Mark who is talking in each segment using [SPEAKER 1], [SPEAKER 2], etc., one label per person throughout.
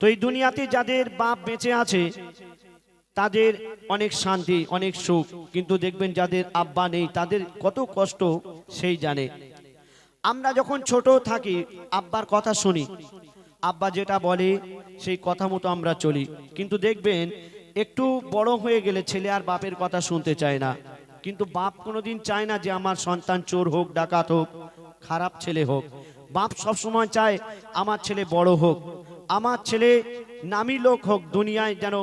[SPEAKER 1] তো এই দুনিয়াতে যাদের বাপ বেঁচে আছে, তাদের অনেক শান্তি, অনেক সুখ। কিন্তু দেখবেন যাদের আব্বা নেই, তাদের কত কষ্ট, সেই জানে। আমরা যখন ছোট থাকি, আব্বার কথা শুনি। আব্বা যেটা বলে, সেই কথা মতো আমরা চলি। কিন্তু দেখবেন, একটু বড় হয়ে গেলে ছেলে আর বাপের কথা শুনতে চায় না। কিন্তু বাপ কোনোদিন চায় না যে আমার সন্তান চোর হোক, ডাকাত হোক, খারাপ ছেলে হোক। বাপ সবসময় চায়, আমার ছেলে বড় হোক। আমার ছেলে নামি লোক হোক দুনিয়ায় যেন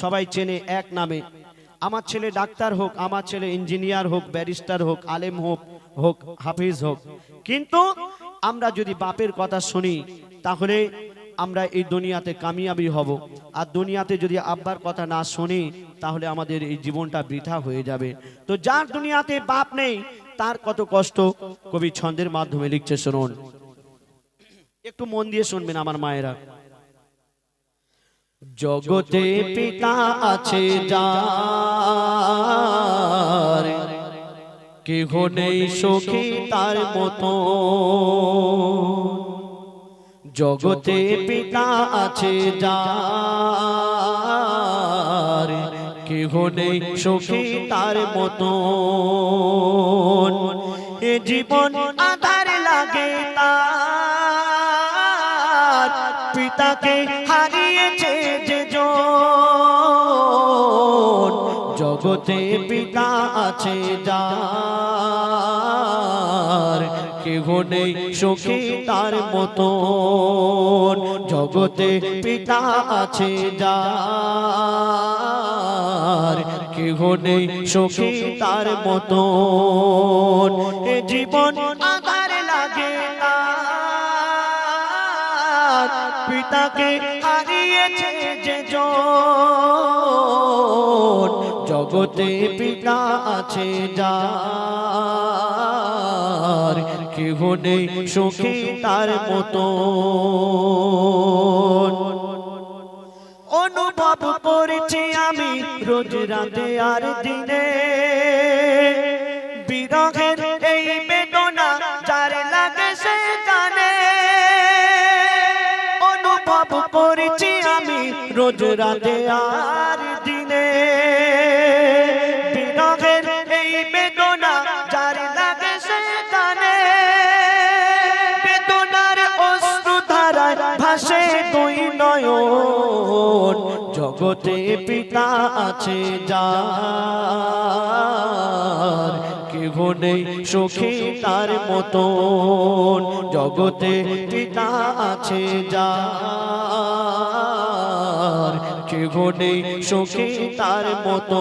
[SPEAKER 1] সবাই চেনে এক নামে। আমার ছেলে ডাক্তার হোক, আমার ছেলে ইঞ্জিনিয়ার হোক, ব্যারিস্টার হোক, আলেম হোক হোক, হাফিজ হোক। কিন্তু আমরা যদি বাপের কথা শুনি, তাহলে আমরা এই দুনিয়াতে কামিয়াবি হব। আর দুনিয়াতে যদি আব্বার কথা না শুনি, তাহলে আমাদের এই জীবনটা বৃথা হয়ে যাবে। তো যার দুনিয়াতে বাপ নেই, তার কত কষ্ট? কবি ছন্দের মাধ্যমে লিখছে, শুনুন। একটু মন দিয়ে শুনবেন আমার মায়েরা। জগতে পিতা আছে যার। কেহ নেই সখী তার মতো। জগতে পিতা আছে যার। কেহ নেই সখী তার মতো। এ জীবন আধার লাগে তার। পিতাকে হারিয়েছে জগতে পিতা আছে যার, কেহ নেই সখী তার মতন। জগতে পিতা আছে যার, কেহ নেই সখী তার মতন। এ জীবন আধার পিতাকে হারিয়েছে যে জগতে পিতা আছে যার। কেহ নেই সুখী তার মতন। অনুভব করেছি আমি রোজ রাতে আর দিনে। বিরহের করেছি আমি রোজ রাতে আর দিনে। বিরহের এই বেদনা যার লাগে সে জানে বেদনার অশ্রু ধারায় ভাসে দুই নয়ন। জগতে পিতা আছে যা কেহ নেই সখী তার মতন। জগতে পিতা আছে যার। নেই সখী তার মতো।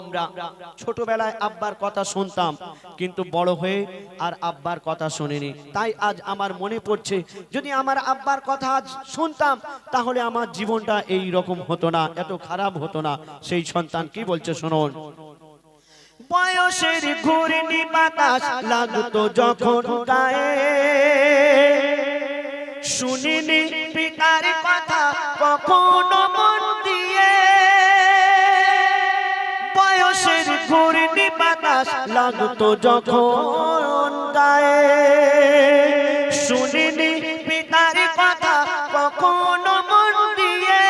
[SPEAKER 1] আমরা ছোটবেলায় আব্বার কথা শুনতাম, কিন্তু বড় হয়ে আর আব্বার কথা শুনিনি। তাই আজ আমার মনে পড়ছে, যদি আমার আব্বার কথা আজ শুনতাম, তাহলে আমার জীবনটা এই রকম হতো না, এত খারাপ হতো না। সেই সন্তান কি বলছে শুনুন। বয়সের ঘূর্ণি বাতাস লাগতো যখন গায়ে। শুনিনি পিতার কথা, কখনো মন দিয়ে। বয়সের ঘূর্ণি বাতাস লাগতো যখন গায়ে। শুনিনি পিতার কথা, কখনো মন দিয়ে।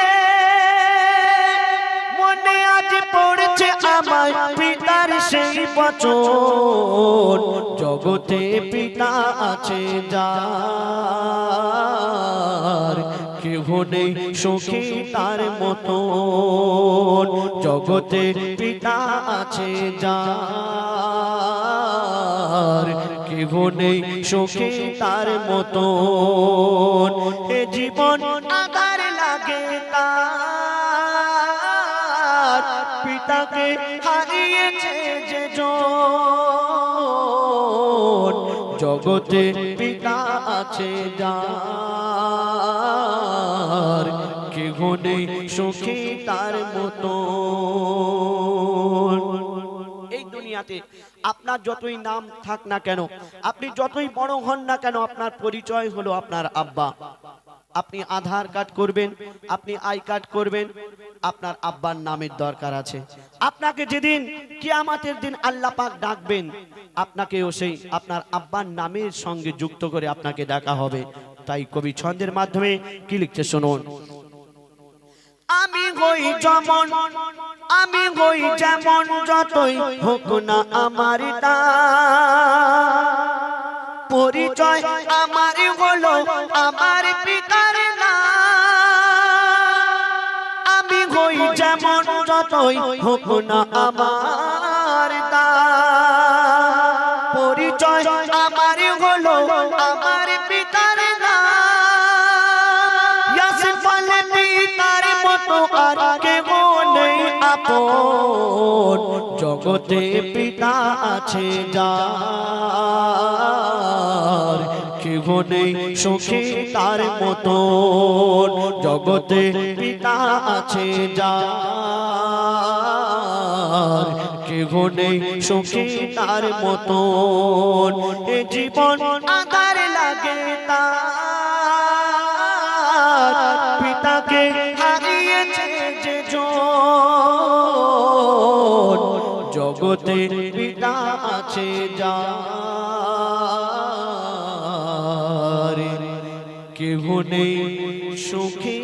[SPEAKER 1] মনে আজ পড়ছে আমার পিতার সেই বচন। জগতে পিতা আছে যার কেহ নেই সখী তার মতন। জগতে পিতা আছে যার। কেহ নেই সখী তার মতন। এ জীবন আধার লাগে তার। পিতাকে হারিয়েছে যে জগতে পিতা আছে যার। কেহ নেই সুখী তার মতো আপনার যতই নাম থাক না কেন, আপনি যতই বড় হন না কেন, আপনার পরিচয় হলো আপনার আব্বা। আপনি আধার কার্ড করবেন, আপনি আই কার্ড করবেন, আপনার আব্বার নামের দরকার আছে। আপনাকে যেদিন কিয়ামাতের দিন আল্লাহ পাক ডাকবেন, আপনাকেও সেই আপনার আব্বার নামের সঙ্গে যুক্ত করে আপনাকে ডাকা হবে। তাই কবি ছন্দের মাধ্যমে কি লিখছে শুনুন আমি হই যেমন, আমি হই যেমন, যতই হোক না আমার। পরিচয় আমার হলো আমার পিতার নাম। আমি হই যেমন, যতই হোক না আমার জগতে পিতা আছে যার। নেই সুখী তার মতো জগতে পিতা আছে যার। নেই সুখী তার মতো জীবন আধার লাগে তার। যার কেহ নেই সুখী